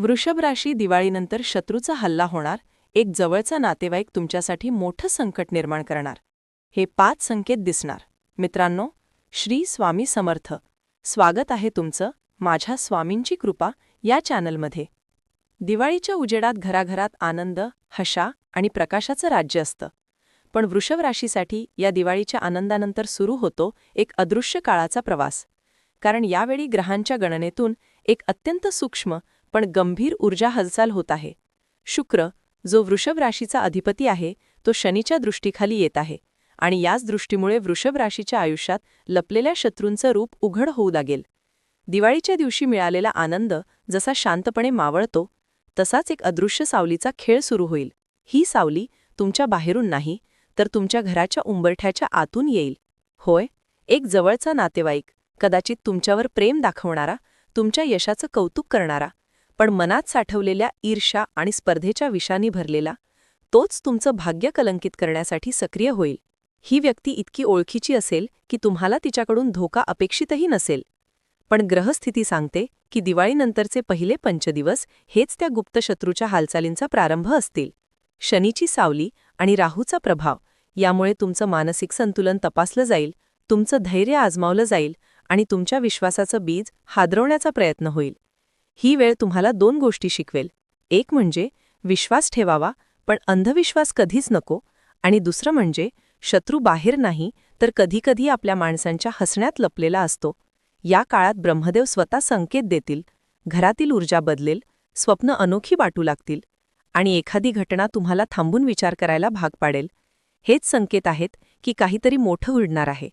वृषभ राशी दिवाळीनंतर शत्रूचा हल्ला होणार एक जवळचा नातेवाईक तुमच्यासाठी मोठं संकट निर्माण करणार. हे पाच संकेत दिसणार. मित्रांनो श्री स्वामी समर्थ. स्वागत आहे तुमचं माझ्या स्वामींची कृपा या चॅनलमध्ये. दिवाळीच्या उजेडात घराघरात आनंद हशा आणि प्रकाशाचं राज्य असतं. पण वृषभ राशीसाठी या दिवाळीच्या आनंदानंतर सुरू होतो एक अदृश्य काळाचा प्रवास. कारण यावेळी ग्रहांच्या गणनेतून एक अत्यंत सूक्ष्म पण गंभीर ऊर्जा हालचाल होत आहे. शुक्र जो वृषभ राशीचा अधिपती आहे तो शनीच्या दृष्टीखाली येत आहे आणि याच दृष्टीमुळे वृषभ राशीच्या आयुष्यात लपलेल्या शत्रूंचं रूप उघड होऊ लागेल. दिवाळीच्या दिवशी मिळालेला आनंद जसा शांतपणे मावळतो तसाच एक अदृश्य सावलीचा खेळ सुरू होईल. ही सावली तुमच्या बाहेरून नाही तर तुमच्या घराच्या उंबरठ्याच्या आतून येईल. होय एक जवळचा नातेवाईक कदाचित तुमच्यावर प्रेम दाखवणारा तुमच्या यशाचं कौतुक करणारा पण मनात साठवलेल्या ईर्षा आणि स्पर्धेच्या विषानी भरलेला तोच तुमचं भाग्य कलंकित करण्यासाठी सक्रिय होईल. ही व्यक्ती इतकी ओळखीची असेल की तुम्हाला तिच्याकडून धोका अपेक्षितही नसेल. पण ग्रहस्थिती सांगते की दिवाळीनंतरचे पहिले पंचदिवस हेच त्या गुप्त शत्रूच्या हालचालींचा प्रारंभ असतील. शनीची सावली आणि राहूचा प्रभाव यामुळे तुमचं मानसिक संतुलन तपासलं जाईल तुमचं धैर्य आजमावलं जाईल आणि तुमच्या विश्वासाचं बीज हादरवण्याचा प्रयत्न होईल. ही वेळ तुम्हाला दोन गोष्टी शिकवेल. एक म्हणजे विश्वास ठेवावा पण अंधविश्वास कधीच नको. आणि दुसरं म्हणजे शत्रू बाहेर नाही तर कधीकधी आपल्या माणसांच्या हसण्यात लपलेला असतो. या काळात ब्रह्मदेव स्वतः संकेत देतील. घरातील ऊर्जा बदलेल स्वप्न अनोखी वाटू लागतील. आणि एखादी घटना तुम्हाला थांबून विचार करायला भाग पाडेल. हेच संकेत आहेत की काहीतरी मोठं उडणार आहे.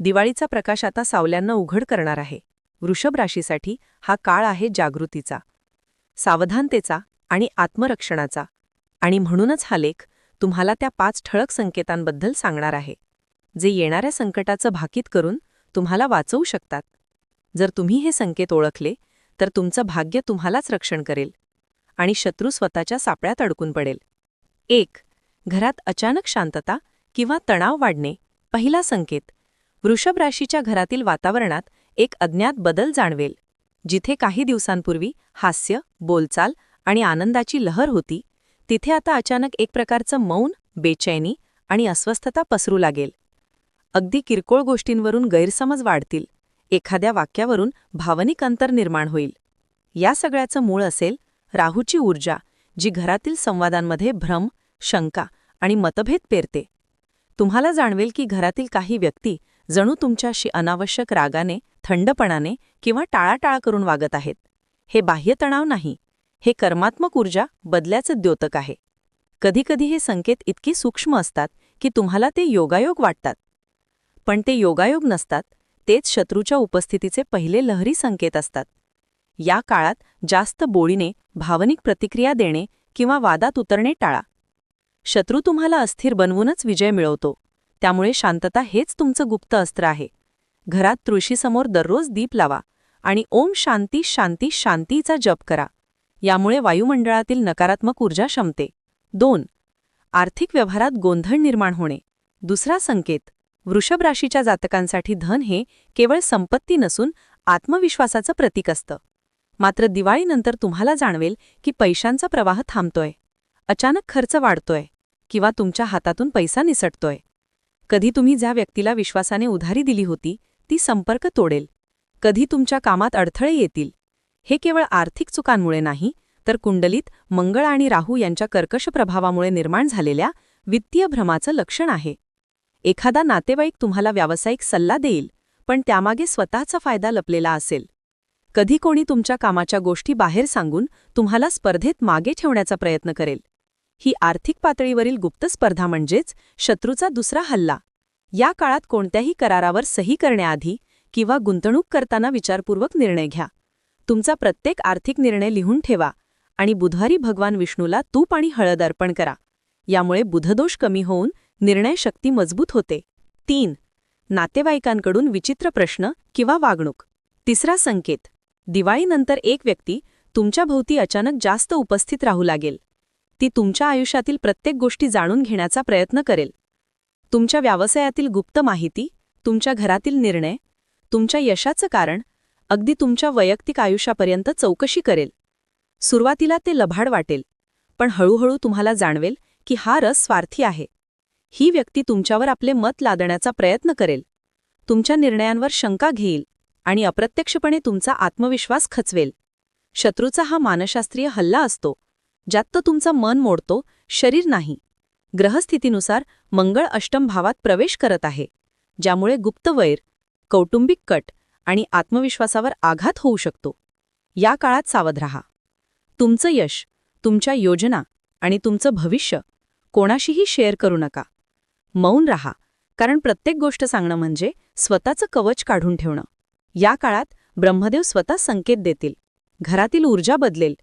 दिवाळीचा प्रकाश आता सावल्यांना उघड करणार आहे. वृषभ राशीसाठी हा काळ आहे जागृतीचा. सावधानतेचा आणि आत्मरक्षणाचा. आणि म्हणूनच हा लेख तुम्हाला त्या पाच ठळक संकेतांबद्दल सांगणार आहे. जे येणाऱ्या संकटाचं भाकीत करून तुम्हाला वाचवू शकतात. जर तुम्ही हे संकेत ओळखले तर तुमचं भाग्य तुम्हालाच रक्षण करेल. आणि शत्रू स्वतःच्या सापळ्यात अडकून पडेल. एक घरात अचानक शांतता किंवा तणाव वाढणे. पहिला संकेत वृषभ राशीच्या घरातील वातावरणात एक अज्ञात बदल जाणवेल. जिथे काही दिवसांपूर्वी हास्य बोलचाल आणि आनंदाची लहर होती तिथे आता अचानक एक प्रकारचं मौन बेचैनी आणि अस्वस्थता पसरू लागेल. अगदी किरकोळ गोष्टींवरून गैरसमज वाढतील. एखाद्या वाक्यावरून भावनिक अंतर निर्माण होईल. या सगळ्याचं मूळ असेल राहूची ऊर्जा जी घरातील संवादांमध्ये भ्रम शंका आणि मतभेद पेरते. तुम्हाला जाणवेल की घरातील काही व्यक्ती जणू तुमच्याशी अनावश्यक रागाने थंडपणाने किंवा टाळाटाळ करून वागत आहेत. हे बाह्य तणाव नाही हे कर्मात्मक ऊर्जा बदल्याचं द्योतक आहे. कधीकधी हे संकेत इतकी सूक्ष्म असतात की तुम्हाला ते योगायोग वाटतात. पण ते योगायोग नसतात तेच शत्रूच्या उपस्थितीचे पहिले लहरी संकेत असतात. या काळात जास्त बोळीने भावनिक प्रतिक्रिया देणे किंवा वादात उतरणे टाळा. शत्रू तुम्हाला अस्थिर बनवूनच विजय मिळवतो. त्यामुळे शांतता हेच तुमचं गुप्त अस्त्र आहे. घरात तुळशीसमोर दररोज दीप लावा आणि ओम शांती शांती शांतीचा जप करा. यामुळे वायुमंडळातील नकारात्मक ऊर्जा शमते. दोन आर्थिक व्यवहारात गोंधळ निर्माण होणे. दुसरा संकेत वृषभ राशीच्या जातकांसाठी धन हे केवळ संपत्ती नसून आत्मविश्वासाचं प्रतीक असतं. मात्र दिवाळीनंतर तुम्हाला जाणवेल की पैशांचा प्रवाह थांबतोय. अचानक खर्च वाढतोय किंवा तुमच्या हातातून पैसा निसटतोय. कधी तुम्ही ज्या व्यक्तीला विश्वासाने उधारी दिली होती ती संपर्क तोडेल. कधी तुमच्या कामात अडथळे येतील. हे केवळ आर्थिक चुकांमुळे नाही तर कुंडलीत मंगळ आणि राहू यांच्या कर्कश प्रभावामुळे निर्माण झालेल्या वित्तीय भ्रमाचं लक्षण आहे. एखादा नातेवाईक तुम्हाला व्यावसायिक सल्ला देईल पण त्यामागे स्वतःचा फायदा लपलेला असेल. कधी कोणी तुमच्या कामाच्या गोष्टी बाहेर सांगून तुम्हाला स्पर्धेत मागे ठेवण्याचा प्रयत्न करेल. ही आर्थिक पातळीवरील गुप्त स्पर्धा म्हणजेच शत्रूचा दुसरा हल्ला. या काळात कोणत्याही करारावर सही करण्याआधी किंवा गुंतवणूक करताना विचारपूर्वक निर्णय घ्या. तुमचा प्रत्येक आर्थिक निर्णय लिहून ठेवा आणि बुधवारी भगवान विष्णूला तूप आणि हळद अर्पण करा. यामुळे बुधदोष कमी होऊन निर्णय शक्ती मजबूत होते. तीन नातेवाईकांकडून विचित्र प्रश्न किंवा वागणूक. तिसरा संकेत दिवाळीनंतर एक व्यक्ती तुमच्या भोवती अचानक जास्त उपस्थित राहू लागेल. ती तुमच्या आयुष्यातील प्रत्येक गोष्टी जाणून घेण्याचा प्रयत्न करेल. तुमच्या व्यवसायातील गुप्त माहिती तुमच्या घरातील निर्णय तुमच्या यशाचं कारण अगदी तुमच्या वैयक्तिक आयुष्यापर्यंत चौकशी करेल. सुरुवातीला ते लभाड वाटेल पण हळूहळू तुम्हाला जाणवेल की हा रस स्वार्थी आहे. ही व्यक्ती तुमच्यावर आपले मत लादण्याचा प्रयत्न करेल. तुमच्या निर्णयांवर शंका घेईल आणि अप्रत्यक्षपणे तुमचा आत्मविश्वास खचवेल. शत्रूचा हा मानशास्त्रीय हल्ला असतो ज्यात तो तुमचं मन मोडतो शरीर नाही. ग्रहस्थितीनुसार मंगळ अष्टम भावात प्रवेश करत आहे ज्यामुळे गुप्त वैर कौटुंबिक कट आणि आत्मविश्वासावर आघात होऊ शकतो. या काळात सावध रहा. तुमचं यश तुमच्या योजना आणि तुमचं भविष्य कोणाशीही शेअर करू नका. मौन रहा कारण प्रत्येक गोष्ट सांगणं म्हणजे स्वतःचं कवच काढून ठेवणं. या काळात ब्रह्मदेव स्वतः संकेत देतील. घरातील ऊर्जा बदलेल.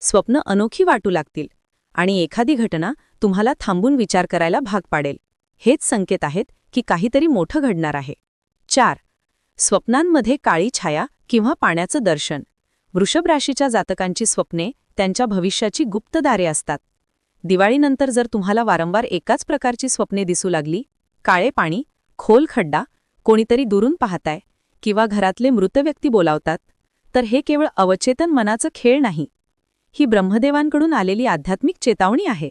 स्वप्न अनोखी वाटू लागतील. आणि एखादी घटना तुम्हाला थांबून विचार करायला भाग पाडेल. हेच संकेत आहेत की काहीतरी मोठं घडणार आहे. चार. स्वप्नांमध्ये काळी छाया किंवा पाण्याचं दर्शन. वृषभ राशीच्या जातकांची स्वप्ने त्यांच्या भविष्याची गुप्तदारे असतात. दिवाळीनंतर जर तुम्हाला वारंवार एकाच प्रकारची स्वप्ने दिसू लागली काळे पाणी खोल खड्डा कोणीतरी दुरून पाहताय किंवा घरातले मृत व्यक्ती बोलावतात तर हे केवळ अवचेतन मनाचं खेळ नाही. ही ब्रह्मदेवांकडून आलेली आध्यात्मिक चेतावणी आहे.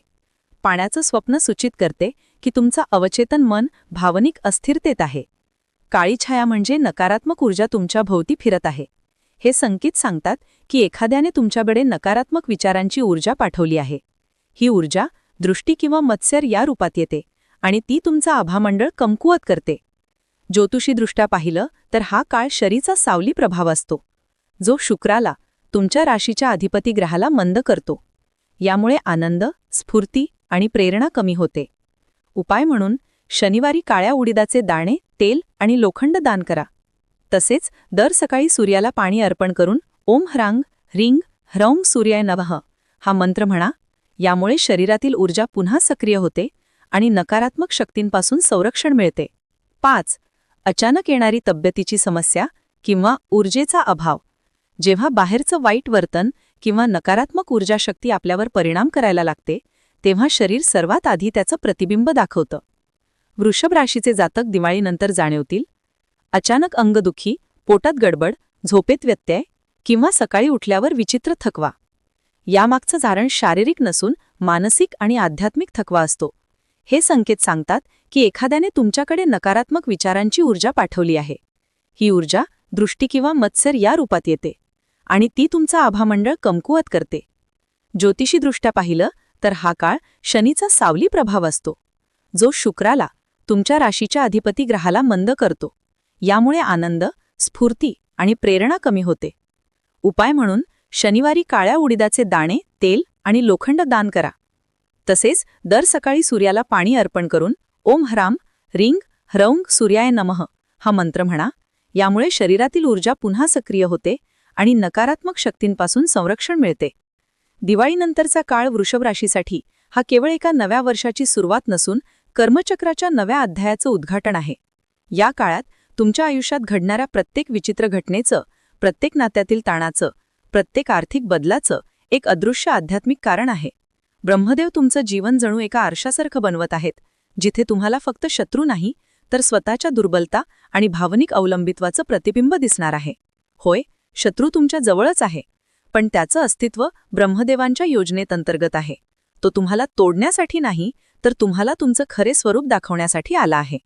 पाण्याचं स्वप्न सूचित करते की तुमचं अवचेतन मन भावनिक अस्थिरतेत आहे. काळी छाया म्हणजे नकारात्मक ऊर्जा तुमच्या भोवती फिरत आहे. हे संकेत सांगतात की एखाद्याने तुमच्याकडे नकारात्मक विचारांची ऊर्जा पाठवली आहे. ही ऊर्जा दृष्टी किंवा मत्स्यर या रूपात येते आणि ती तुमचा आभामंडळ कमकुवत करते. ज्योतिषीदृष्ट्या पाहिलं तर हा काळ शरीचा सावली प्रभाव असतो. जो शुक्राला तुमच्या राशीच्या अधिपती ग्रहाला मंद करतो. यामुळे आनंद स्फूर्ती आणि प्रेरणा कमी होते. उपाय म्हणून शनिवारी काळ्या उडीदाचे दाणे तेल आणि लोखंड दान करा. तसेच दर सकाळी सूर्याला पाणी अर्पण करून ओम ह्रांग रिंग ह्रौंग सूर्याय नवः हा मंत्र म्हणा. यामुळे शरीरातील ऊर्जा पुन्हा सक्रिय होते आणि नकारात्मक शक्तींपासून संरक्षण मिळते. पाच अचानक येणारी तब्येतीची समस्या किंवा ऊर्जेचा अभाव. जेव्हा बाहेरचं वाईट वर्तन किंवा नकारात्मक ऊर्जाशक्ती आपल्यावर परिणाम करायला लागते तेव्हा शरीर सर्वात आधी त्याचं प्रतिबिंब दाखवतं. वृषभ राशीचे जातक दिवाळीनंतर जाणवतील. अचानक अंगदुखी पोटात गडबड झोपेत व्यत्यय किंवा सकाळी उठल्यावर विचित्र थकवा. यामागचं कारण शारीरिक नसून मानसिक आणि आध्यात्मिक थकवा असतो. हे संकेत सांगतात की एखाद्याने तुमच्याकडे नकारात्मक विचारांची ऊर्जा पाठवली आहे. ही ऊर्जा दृष्टी किंवा मत्सर या रूपात येते. आणि ती तुमचा आभामंडळ कमकुवत करते. ज्योतिषीदृष्ट्या पाहिलं तर हा काळ शनीचा सावली प्रभाव असतो. जो शुक्राला तुमच्या राशीच्या अधिपती ग्रहाला मंद करतो. यामुळे आनंद स्फूर्ती आणि प्रेरणा कमी होते. उपाय म्हणून शनिवारी काळ्या उडीदाचे दाणे तेल आणि लोखंड दान करा. तसेच दर सकाळी सूर्याला पाणी अर्पण करून ओम हराम रिंग ह्रौंग सूर्याय नमः हा मंत्र म्हणा. यामुळे शरीरातील ऊर्जा पुन्हा सक्रिय होते आणि नकारात्मक शक्तींपासून संरक्षण मिळते. दिवाळीनंतरचा काळ वृषभ राशीसाठी हा केवळ एका नव्या वर्षाची सुरुवात नसून कर्मचक्राच्या नव्या अध्यायाचं उद्घाटन आहे. या काळात तुमच्या आयुष्यात घडणाऱ्या प्रत्येक विचित्र घटनेचं प्रत्येक नात्यातील ताणाचं प्रत्येक आर्थिक बदलाचं एक अदृश्य आध्यात्मिक कारण आहे. ब्रह्मदेव तुमचं जीवन जणू एका आरशासारखं बनवत आहेत जिथे तुम्हाला फक्त शत्रू नाही तर स्वतःच्या दुर्बलता आणि भावनिक अवलंबित्वाचं प्रतिबिंब दिसणार आहे. होय शत्रू तुमच्या जवळच आहे. पण त्याचं अस्तित्व ब्रह्मदेवांच्या योजनेत अंतर्गत आहे. तो तुम्हाला तोडण्यासाठी नाही तर तुम्हाला तुमचं खरे स्वरूप दाखवण्यासाठी आला आहे.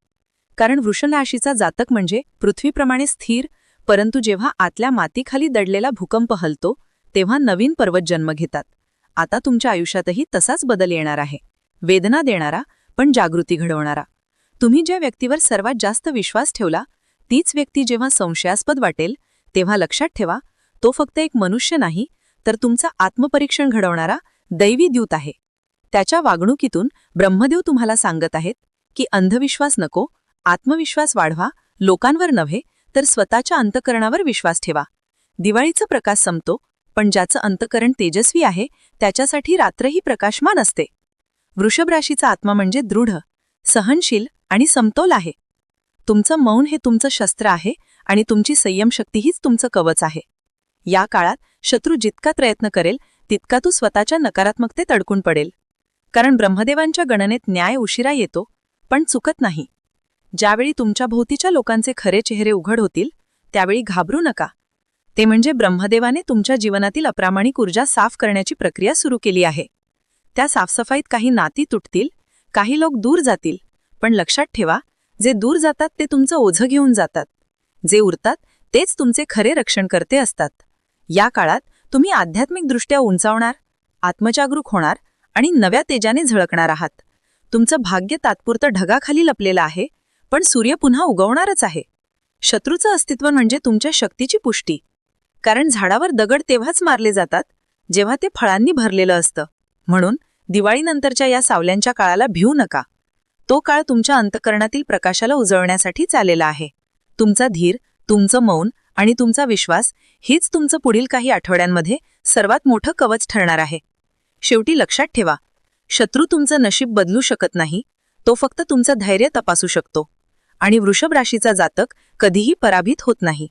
कारण वृषणराशीचा जातक म्हणजे पृथ्वीप्रमाणे स्थिर परंतु जेव्हा आतल्या मातीखाली दडलेला भूकंप हलतो तेव्हा नवीन पर्वत जन्म घेतात. आता तुमच्या आयुष्यातही तसाच बदल येणार आहे. वेदना देणारा पण जागृती घडवणारा. तुम्ही ज्या व्यक्तीवर सर्वात जास्त विश्वास ठेवला तीच व्यक्ती जेव्हा संशयास्पद वाटेल तेव्हा लक्षात ठेवा तो फक्त एक मनुष्य नाही तर तुमचा आत्मपरीक्षण घडवणारा दैवी द्यूत आहे. त्याच्या वागणुकीतून ब्रह्मदेव तुम्हाला सांगत आहेत की अंधविश्वास नको आत्मविश्वास वाढवा लोकांवर नव्हे तर स्वतःच्या अंतकरणावर विश्वास ठेवा. दिवाळीचा प्रकाश संपतो पण ज्याचं अंतकरण तेजस्वी आहे त्याच्यासाठी रात्रही प्रकाशमान असते. वृषभ राशीचा आत्मा म्हणजे दृढ सहनशील आणि समतोल आहे. तुमचं मौन हे तुमचं शस्त्र आहे आणि तुमची संयमशक्ती हीच तुमचं कवच आहे. या काळात शत्रू जितका प्रयत्न करेल तितका तू स्वतःच्या नकारात्मकतेत अडकून पडेल. कारण ब्रह्मदेवांच्या गणनेत न्याय उशिरा येतो पण चुकत नाही. ज्यावेळी तुमच्या भोवतीच्या लोकांचे खरे चेहरे उघड होतील त्यावेळी घाबरू नका. ते म्हणजे ब्रह्मदेवाने तुमच्या जीवनातील अप्रामाणिक ऊर्जा साफ करण्याची प्रक्रिया सुरू केली आहे. त्या साफसफाईत काही नाती तुटतील काही लोक दूर जातील पण लक्षात ठेवा जे दूर जातात ते तुमचं ओझं घेऊन जातात. जे उरतात तेच तुमचे खरे रक्षणकर्ते असतात. या काळात तुम्ही आध्यात्मिकदृष्ट्या उंचावणार आत्मजागरूक होणार आणि नव्या तेजाने झळकणार आहात. तुमचं भाग्य तात्पुरतं ढगाखाली लपलेलं आहे पण सूर्य पुन्हा उगवणारच आहे. शत्रूचं अस्तित्व म्हणजे तुमच्या शक्तीची पुष्टी. कारण झाडावर दगड तेव्हाच मारले जातात जेव्हा ते फळांनी भरलेलं असतं. म्हणून दिवाळीनंतरच्या या सावल्यांच्या काळाला भिवू नका. तो काळ तुमच्या अंतकरणातील प्रकाशाला उजळण्यासाठी चाललेला आहे. तुमचा धीर तुमचं मौन आणि तुमचा विश्वास हेच तुमचं पुढील काही आठवड्यांमध्ये सर्वात मोठं कवच ठरणार आहे. शेवटी लक्षात ठेवा शत्रू तुमचं नशीब बदलू शकत नाही तो फक्त तुमचं धैर्य तपासू शकतो आणि वृषभ राशीचा जातक कधीही पराभूत होत नाही.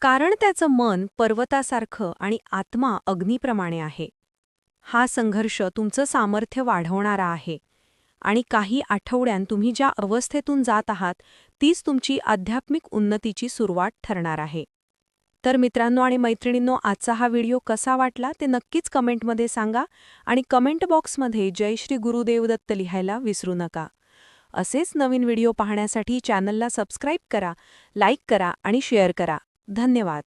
कारण त्याचं मन पर्वतासारखं आणि आत्मा अग्नीप्रमाणे आहे. हा संघर्ष तुमचं सामर्थ्य वाढवणारा आहे. आणि काही आठवड्यां तुम्ही ज्या अवस्थेतून जात आहात तीच तुमची आध्यात्मिक उन्नतीची सुरुवात ठरणार आहे. तर मित्रांनो आणि मैत्रिणींनो आजचा हा व्हिडिओ कसा वाटला ते नक्कीच कमेंटमध्ये सांगा आणि कमेंट बॉक्समध्ये जय श्री लिहायला विसरू नका. असेच नवीन व्हिडिओ पाहण्यासाठी चॅनलला सबस्क्राईब करा लाईक करा आणि शेअर करा. धन्यवाद.